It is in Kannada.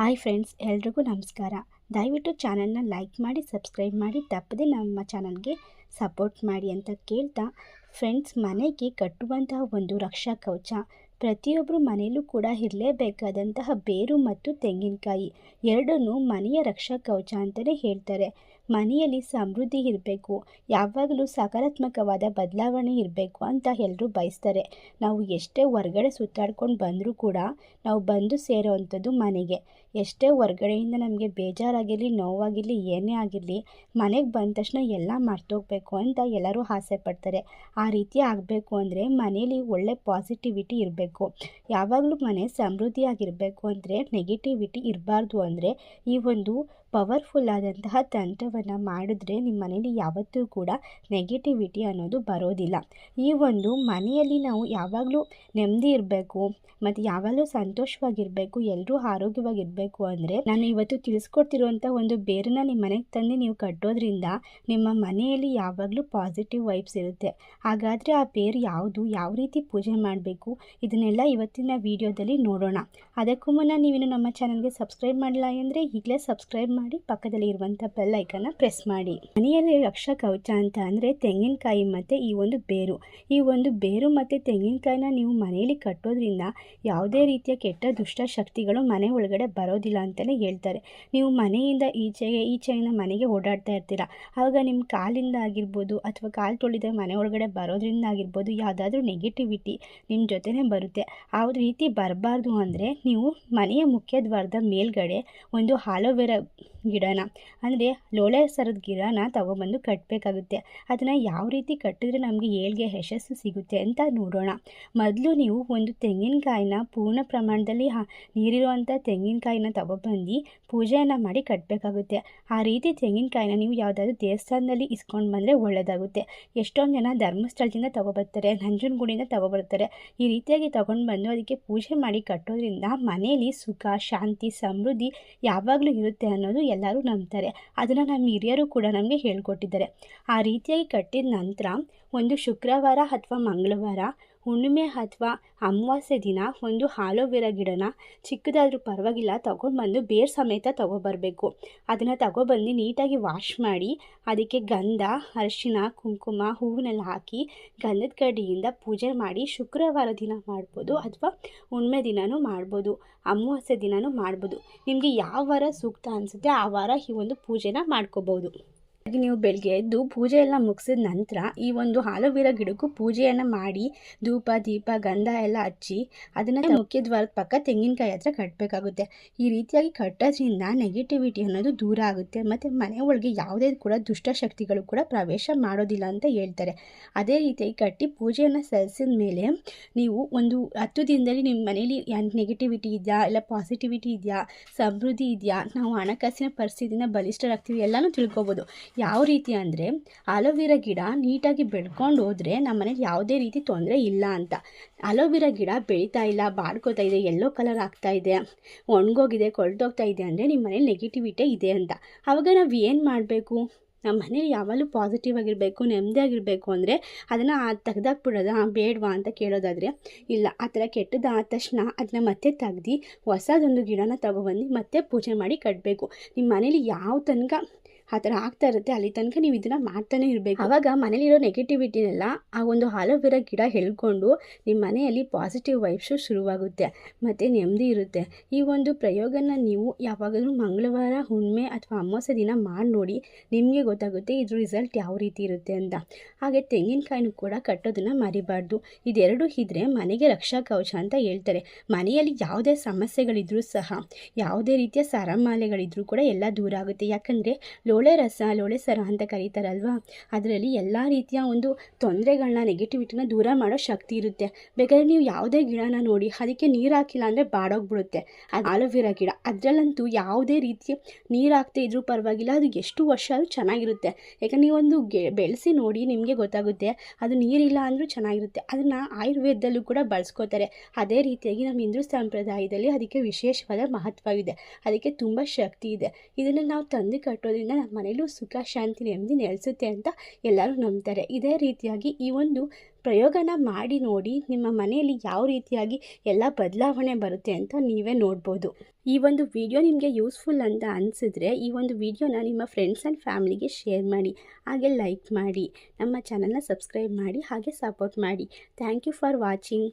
ಹಾಯ್ ಫ್ರೆಂಡ್ಸ್, ಎಲ್ರಿಗೂ ನಮಸ್ಕಾರ. ದಯವಿಟ್ಟು ಚಾನಲ್ನ ಲೈಕ್ ಮಾಡಿ, ಸಬ್ಸ್ಕ್ರೈಬ್ ಮಾಡಿ, ತಪ್ಪದೆ ನಮ್ಮ ಚಾನಲ್ಗೆ ಸಪೋರ್ಟ್ ಮಾಡಿ ಅಂತ ಕೇಳ್ತಾ ಫ್ರೆಂಡ್ಸ್, ಮನೆಗೆ ಕಟ್ಟುವಂತಹ ಒಂದು ರಕ್ಷಾ ಕವಚ ಪ್ರತಿಯೊಬ್ಬರು ಮನೆಯಲ್ಲೂ ಕೂಡ ಇರಲೇಬೇಕಾದಂತಹ ಬೇರು ಮತ್ತು ತೆಂಗಿನಕಾಯಿ ಎರಡನ್ನೂ ಮನೆಯ ರಕ್ಷಾ ಕವಚ ಅಂತಲೇ ಹೇಳ್ತಾರೆ. ಮನೆಯಲ್ಲಿ ಸಮೃದ್ಧಿ ಇರಬೇಕು, ಯಾವಾಗಲೂ ಸಕಾರಾತ್ಮಕವಾದ ಬದಲಾವಣೆ ಇರಬೇಕು ಅಂತ ಎಲ್ಲರೂ ಬಯಸ್ತಾರೆ. ನಾವು ಎಷ್ಟೇ ಹೊರ್ಗಡೆ ಸುತ್ತಾಡ್ಕೊಂಡು ಬಂದರೂ ಕೂಡ ನಾವು ಬಂದು ಸೇರೋ ಅಂಥದ್ದು ಮನೆಗೆ. ಎಷ್ಟೇ ಹೊರ್ಗಡೆಯಿಂದ ನಮಗೆ ಬೇಜಾರಾಗಿರಲಿ, ನೋವಾಗಿರಲಿ, ಏನೇ ಆಗಿರಲಿ, ಮನೆಗೆ ಬಂದ ತಕ್ಷಣ ಎಲ್ಲ ಮರ್ತೋಗ್ಬೇಕು ಅಂತ ಎಲ್ಲರೂ ಆಸೆ ಪಡ್ತಾರೆ. ಆ ರೀತಿ ಆಗಬೇಕು ಅಂದರೆ ಮನೇಲಿ ಒಳ್ಳೆ ಪಾಸಿಟಿವಿಟಿ ಇರಬೇಕು. ಯಾವಾಗಲೂ ಮನೆ ಸಮೃದ್ಧಿಯಾಗಿರಬೇಕು ಅಂದರೆ ನೆಗೆಟಿವಿಟಿ ಇರಬಾರ್ದು ಅಂದರೆ ಈ ಒಂದು ಪವರ್ಫುಲ್ ಆದಂತಹ ತಂತ್ರವನ್ನು ಮಾಡಿದ್ರೆ ನಿಮ್ಮ ಮನೇಲಿ ಯಾವತ್ತೂ ಕೂಡ ನೆಗೆಟಿವಿಟಿ ಅನ್ನೋದು ಬರೋದಿಲ್ಲ. ಈ ಒಂದು ಮನೆಯಲ್ಲಿ ನಾವು ಯಾವಾಗಲೂ ನೆಮ್ಮದಿ ಇರಬೇಕು, ಮತ್ತು ಯಾವಾಗಲೂ ಸಂತೋಷವಾಗಿರಬೇಕು ಎಲ್ಲರೂ ಆರೋಗ್ಯವಾಗಿರಬೇಕು ಅಂದರೆ ನಾನು ಇವತ್ತು ತಿಳಿಸ್ಕೊಡ್ತಿರುವಂಥ ಒಂದು ಬೇರನ್ನ ನಿಮ್ಮ ಮನೆಗೆ ತಂದು ನೀವು ಕಟ್ಟೋದ್ರಿಂದ ನಿಮ್ಮ ಮನೆಯಲ್ಲಿ ಯಾವಾಗಲೂ ಪಾಸಿಟಿವ್ ವೈಬ್ಸ್ ಇರುತ್ತೆ. ಹಾಗಾದರೆ ಆ ಬೇರು ಯಾವುದು, ಯಾವ ರೀತಿ ಪೂಜೆ ಮಾಡಬೇಕು, ಇದನ್ನೆಲ್ಲ ಇವತ್ತಿನ ವಿಡಿಯೋದಲ್ಲಿ ನೋಡೋಣ. ಅದಕ್ಕೂ ಮುನ್ನ ನೀವಿನ್ನು ನಮ್ಮ ಚಾನಲ್ಗೆ ಸಬ್ಸ್ಕ್ರೈಬ್ ಮಾಡಿಲ್ಲ ಅಂದರೆ ಈಗಲೇ ಸಬ್ಸ್ಕ್ರೈಬ್ ಮಾಡಿ ಪಕ್ಕದಲ್ಲಿ ಇರುವಂಥ ಬೆಲ್ ಐಕನ್ನ ಪ್ರೆಸ್ ಮಾಡಿ. ಮನೆಯಲ್ಲಿ ರಕ್ಷಾ ಕವಚ ಅಂತ ಅಂದರೆ ತೆಂಗಿನಕಾಯಿ ಮತ್ತು ಈ ಒಂದು ಬೇರು. ಈ ಒಂದು ಬೇರು ಮತ್ತು ತೆಂಗಿನಕಾಯಿನ ನೀವು ಮನೆಯಲ್ಲಿ ಕಟ್ಟೋದ್ರಿಂದ ಯಾವುದೇ ರೀತಿಯ ಕೆಟ್ಟ ದುಷ್ಟ ಶಕ್ತಿಗಳು ಮನೆ ಒಳಗಡೆ ಬರೋದಿಲ್ಲ ಅಂತಲೇ ಹೇಳ್ತಾರೆ. ನೀವು ಮನೆಯಿಂದ ಈಚೆಗೆ ಈಚೆಯಿಂದ ಮನೆಗೆ ಓಡಾಡ್ತಾ ಇರ್ತೀರ. ಆವಾಗ ನಿಮ್ಮ ಕಾಲಿಂದ ಆಗಿರ್ಬೋದು ಅಥವಾ ಕಾಲು ತೊಳಿದ ಮನೆ ಒಳಗಡೆ ಬರೋದ್ರಿಂದ ಆಗಿರ್ಬೋದು ಯಾವುದಾದ್ರೂ ನೆಗೆಟಿವಿಟಿ ನಿಮ್ಮ ಜೊತೆನೇ ಬರುತ್ತೆ. ಆ ರೀತಿ ಬರಬಾರ್ದು ಅಂದರೆ ನೀವು ಮನೆಯ ಮುಖ್ಯ ದ್ವಾರದ ಮೇಲ್ಗಡೆ ಒಂದು ಆಲೋವೆರಾ ಗಿಡನ. ಅಂದರೆ ಲೋಳೆ ಸರದ ಗಿಡನ ತಗೊಬಂದು ಕಟ್ಟಬೇಕಾಗುತ್ತೆ ಅದನ್ನು ಯಾವ ರೀತಿ ಕಟ್ಟಿದ್ರೆ ನಮಗೆ ಏಳಿಗೆ ಯಶಸ್ಸು ಸಿಗುತ್ತೆ ಅಂತ ನೋಡೋಣ. ಮೊದಲು ನೀವು ಒಂದು ತೆಂಗಿನಕಾಯಿನ ಪೂರ್ಣ ಪ್ರಮಾಣದಲ್ಲಿ ಹಾ ನೀರಿರುವಂಥ ತೆಂಗಿನಕಾಯಿನ ತಗೊಬಂದು ಪೂಜೆಯನ್ನು ಮಾಡಿ ಕಟ್ಟಬೇಕಾಗುತ್ತೆ ಆ ರೀತಿ ತೆಂಗಿನಕಾಯಿನ ನೀವು ಯಾವುದಾದ್ರು ದೇವಸ್ಥಾನದಲ್ಲಿ ಇಸ್ಕೊಂಡು ಬಂದರೆ ಒಳ್ಳೆಯದಾಗುತ್ತೆ ಎಷ್ಟೊಂದು ಜನ ಧರ್ಮಸ್ಥಳದಿಂದ ತಗೊಬರ್ತಾರೆ, ನಂಜನಗೂಡಿಂದ ತಗೊಬರ್ತಾರೆ. ಈ ರೀತಿಯಾಗಿ ತಗೊಂಡು ಬಂದು ಅದಕ್ಕೆ ಪೂಜೆ ಮಾಡಿ ಕಟ್ಟೋದ್ರಿಂದ ಮನೆಯಲ್ಲಿ ಸುಖ, ಶಾಂತಿ, ಸಮೃದ್ಧಿ ಯಾವಾಗಲೂ ಇರುತ್ತೆ ಅನ್ನೋದು ಎಲ್ಲರೂ ನಂಬ್ತಾರೆ. ಅದನ್ನು ನಮ್ಮ ಹಿರಿಯರು ಕೂಡ ನಮಗೆ ಹೇಳ್ಕೊಟ್ಟಿದ್ದಾರೆ. ಆ ರೀತಿಯಾಗಿ ಕಟ್ಟಿದ ನಂತರ ಒಂದು ಶುಕ್ರವಾರ ಅಥವಾ ಮಂಗಳವಾರ ಹುಣ್ಣಿಮೆ ಅಥವಾ ಅಮಾವಾಸ್ಯೆ ದಿನ ಒಂದು ಆಲೋವೆರಾ ಗಿಡನ ಚಿಕ್ಕದಾದರೂ ಪರವಾಗಿಲ್ಲ ತಗೊಂಡ್ಬಂದು ಬೇರು ಸಮೇತ ತಗೊಬರಬೇಕು. ಅದನ್ನು ತಗೊಬಂದು ನೀಟಾಗಿ ವಾಶ್ ಮಾಡಿ, ಅದಕ್ಕೆ ಗಂಧ, ಅರಿಶಿನ, ಕುಂಕುಮ, ಹೂವನ್ನೆಲ್ಲ ಹಾಕಿ ಗಂಧದ ಕಡ್ಡಿಯಿಂದ ಪೂಜೆ ಮಾಡಿ ಶುಕ್ರವಾರ ದಿನ ಮಾಡ್ಬೋದು ಅಥವಾ ಹುಣ್ಣಿಮೆ ದಿನವೂ ಮಾಡ್ಬೋದು, ಅಮಾವಾಸ್ಯೆ ದಿನವೂ ಮಾಡ್ಬೋದು. ನಿಮಗೆ ಯಾವ ವಾರ ಸೂಕ್ತ ಅನಿಸುತ್ತೆ ಆ ವಾರ ಈ ಒಂದು ಪೂಜೆನ ಮಾಡ್ಕೋಬೋದು. ನೀವು ಬೆಳಗ್ಗೆ ಎದ್ದು ಪೂಜೆ ಎಲ್ಲ ಮುಗಿಸಿದ ನಂತರ ಈ ಒಂದು ಹಾಲುವೀರ ಗಿಡಕ್ಕೂ ಪೂಜೆಯನ್ನು ಮಾಡಿ ಧೂಪ ದೀಪ ಗಂಧ ಎಲ್ಲ ಹಚ್ಚಿ ಅದನ್ನು ಮುಖ್ಯ ದ್ವಾರದ ಪಕ್ಕ ತೆಂಗಿನಕಾಯಿ ಹತ್ರ ಕಟ್ಟಬೇಕಾಗುತ್ತೆ ಈ ರೀತಿಯಾಗಿ ಕಟ್ಟೋದ್ರಿಂದ ನೆಗೆಟಿವಿಟಿ ಅನ್ನೋದು ದೂರ ಆಗುತ್ತೆ. ಮತ್ತು ಮನೆ ಒಳಗೆ ಯಾವುದೇ ಕೂಡ ದುಷ್ಟಶಕ್ತಿಗಳು ಕೂಡ ಪ್ರವೇಶ ಮಾಡೋದಿಲ್ಲ ಅಂತ ಹೇಳ್ತಾರೆ. ಅದೇ ರೀತಿಯಾಗಿ ಕಟ್ಟಿ ಪೂಜೆಯನ್ನು ಸಲ್ಲಿಸಿದ ಮೇಲೆ ನೀವು ಒಂದು ಹತ್ತು ದಿನದಲ್ಲಿ ನಿಮ್ಮ ಮನೇಲಿ ನೆಗೆಟಿವಿಟಿ ಇದೆಯಾ? ಇಲ್ಲ ಪಾಸಿಟಿವಿಟಿ ಇದೆಯಾ? ಸಮೃದ್ಧಿ ಇದೆಯಾ? ನಾವು ಹಣಕಾಸಿನ ಪರಿಸ್ಥಿತಿನ ಬಲಿಷ್ಠರಾಗ್ತೀವಿ? ಎಲ್ಲನೂ ತಿಳ್ಕೊಬೋದು. ಯಾವ ರೀತಿ ಅಂದರೆ ಅಲೋವೆರಾ ಗಿಡ ನೀಟಾಗಿ ಬೆಳ್ಕೊಂಡು ಹೋದರೆ ನಮ್ಮ ಮನೇಲಿ ಯಾವುದೇ ರೀತಿ ತೊಂದರೆ ಇಲ್ಲ ಅಂತ. ಅಲೋವೆರಾ ಗಿಡ ಬೆಳೀತಾ ಇಲ್ಲ ಬಾಡ್ಕೋತಾ ಇದೆ ಎಲ್ಲೋ ಕಲರ್ ಆಗ್ತಾ ಇದೆ, ಒಣಗೋಗಿದೆ ಕೊಳ್ತೋಗ್ತಾ ಇದೆ ಅಂದರೆ ನಿಮ್ಮ ಮನೇಲಿ ನೆಗೆಟಿವಿಟಿ ಇದೆ ಅಂತ. ಆವಾಗ ನಾವು ಏನು ಮಾಡಬೇಕು? ನಮ್ಮ ಮನೇಲಿ ಯಾವಾಗಲೂ ಪಾಸಿಟಿವ್ ಆಗಿರಬೇಕು ನೆಮ್ಮದಿಯಾಗಿರಬೇಕು ಅಂದರೆ ಅದನ್ನು ತೆಗ್ದಾಕ್ಬಿಡೋದ, ಬೇಡವಾ ಅಂತ ಕೇಳೋದಾದರೆ ಇಲ್ಲ. ಆ ಥರ ಕೆಟ್ಟದಾದ ತಕ್ಷಣ ಅದನ್ನ ಮತ್ತೆ ತೆಗ್ದು ಹೊಸದೊಂದು ಗಿಡನ ತಗೊಬಂದು ಮತ್ತೆ ಪೂಜೆ ಮಾಡಿ ಕಟ್ಟಬೇಕು ನಿಮ್ಮ ಮನೇಲಿ ಯಾವ ತನಕ ಆ ಥರ ಆಗ್ತಾ ಇರುತ್ತೆ, ಅಲ್ಲಿ ತನಕ ನೀವು ಇದನ್ನು ಮಾಡ್ತಾನೆ ಇರಬೇಕು. ಆವಾಗ ಮನೇಲಿರೋ ನೆಗೆಟಿವಿಟಿನೆಲ್ಲ ಆ ಒಂದು ಆಲೋವೆರಾ ಗಿಡ ಹೇಳ್ಕೊಂಡು ನಿಮ್ಮ ಮನೆಯಲ್ಲಿ ಪಾಸಿಟಿವ್ ವೈಬ್ಸು ಶುರುವಾಗುತ್ತೆ, ಮತ್ತು ನೆಮ್ಮದಿ ಇರುತ್ತೆ. ಈ ಒಂದು ಪ್ರಯೋಗನ ನೀವು ಯಾವಾಗಲೂ ಮಂಗಳವಾರ ಹುಣ್ಣಿಮೆ ಅಥವಾ ಅಮಾವಾಸ್ಯೆ ದಿನ ಮಾಡಿ ನೋಡಿ, ನಿಮಗೆ ಗೊತ್ತಾಗುತ್ತೆ ಇದ್ರ ರಿಸಲ್ಟ್ ಯಾವ ರೀತಿ ಇರುತ್ತೆ ಅಂತ. ಹಾಗೆ ತೆಂಗಿನಕಾಯಿನೂ ಕೂಡ ಕಟ್ಟೋದನ್ನು ಮರಿಬಾರ್ದು. ಇದೆರಡು ಇದ್ದರೆ ಮನೆಗೆ ರಕ್ಷಾ ಕವಚ ಅಂತ ಹೇಳ್ತಾರೆ. ಮನೆಯಲ್ಲಿ ಯಾವುದೇ ಸಮಸ್ಯೆಗಳಿದ್ರೂ ಸಹ, ಯಾವುದೇ ರೀತಿಯ ಸರಮಾಲೆಗಳಿದ್ರೂ ಕೂಡ ಎಲ್ಲ ದೂರ ಆಗುತ್ತೆ. ಯಾಕಂದರೆ ಲೋಳೆ ರಸ, ಲೋಳೆ ಸರ ಅಂತ ಕರೀತಾರಲ್ವಾ? ಅದರಲ್ಲಿ ಎಲ್ಲ ರೀತಿಯ ಒಂದು ತೊಂದರೆಗಳನ್ನ ನೆಗೆಟಿವಿಟಿನ ದೂರ ಮಾಡೋ ಶಕ್ತಿ ಇರುತ್ತೆ. ಬೇಕಾದ್ರೆ ನೀವು ಯಾವುದೇ ಗಿಡನ ನೋಡಿ, ಅದಕ್ಕೆ ನೀರು ಹಾಕಿಲ್ಲ ಅಂದರೆ ಬಾಡೋಗ್ಬಿಡುತ್ತೆ. ಅದು ಆಲೋವೆರಾ ಗಿಡ. ಅದರಲ್ಲಂತೂ ಯಾವುದೇ ರೀತಿಯ ನೀರು ಹಾಕ್ತಾ ಇದ್ರೂ ಪರವಾಗಿಲ್ಲ, ಅದು ಎಷ್ಟು ವರ್ಷ ಅದು ಚೆನ್ನಾಗಿರುತ್ತೆ. ಯಾಕಂದರೆ ನೀವೊಂದು ಗೆ, ಬೆಳೆಸಿ ನೋಡಿ ನಿಮಗೆ ಗೊತ್ತಾಗುತ್ತೆ, ಅದು ನೀರಿಲ್ಲ ಅಂದರೂ ಚೆನ್ನಾಗಿರುತ್ತೆ. ಅದನ್ನು ಆಯುರ್ವೇದದಲ್ಲೂ ಕೂಡ ಬಳಸ್ಕೋತಾರೆ. ಅದೇ ರೀತಿಯಾಗಿ ನಮ್ಮ ಹಿಂದೂ ಸಂಪ್ರದಾಯದಲ್ಲಿ ಅದಕ್ಕೆ ವಿಶೇಷವಾದ ಮಹತ್ವವಿದೆ ಅದಕ್ಕೆ ತುಂಬ ಶಕ್ತಿ ಇದೆ. ಇದನ್ನು ನಾವು ತಂದು ಕಟ್ಟೋದ್ರಿಂದ ಮನೇಲೂ ಸುಖ, ಶಾಂತಿ, ನೆಮ್ಮದಿ ನೆಲೆಸುತ್ತೆ ಅಂತ ಎಲ್ಲರೂ ನಂಬ್ತಾರೆ. ಇದೇ ರೀತಿಯಾಗಿ ಈ ಒಂದು ಪ್ರಯೋಗನ ಮಾಡಿ ನೋಡಿ ನಿಮ್ಮ ಮನೆಯಲ್ಲಿ ಯಾವ ರೀತಿಯಾಗಿ ಎಲ್ಲ ಬದಲಾವಣೆ ಬರುತ್ತೆ ಅಂತ ನೀವೇ ನೋಡ್ಬೋದು. ಈ ಒಂದು ವಿಡಿಯೋ ನಿಮಗೆ ಯೂಸ್ಫುಲ್ ಅಂತ ಅನಿಸಿದ್ರೆ ಈ ಒಂದು ವಿಡಿಯೋನ ನಿಮ್ಮ ಫ್ರೆಂಡ್ಸ್ ಆ್ಯಂಡ್ ಫ್ಯಾಮಿಲಿಗೆ ಶೇರ್ ಮಾಡಿ, ಹಾಗೆ ಲೈಕ್ ಮಾಡಿ, ನಮ್ಮ ಚಾನಲ್ನ ಸಬ್ಸ್ಕ್ರೈಬ್ ಮಾಡಿ, ಹಾಗೆ ಸಪೋರ್ಟ್ ಮಾಡಿ. Thank you for watching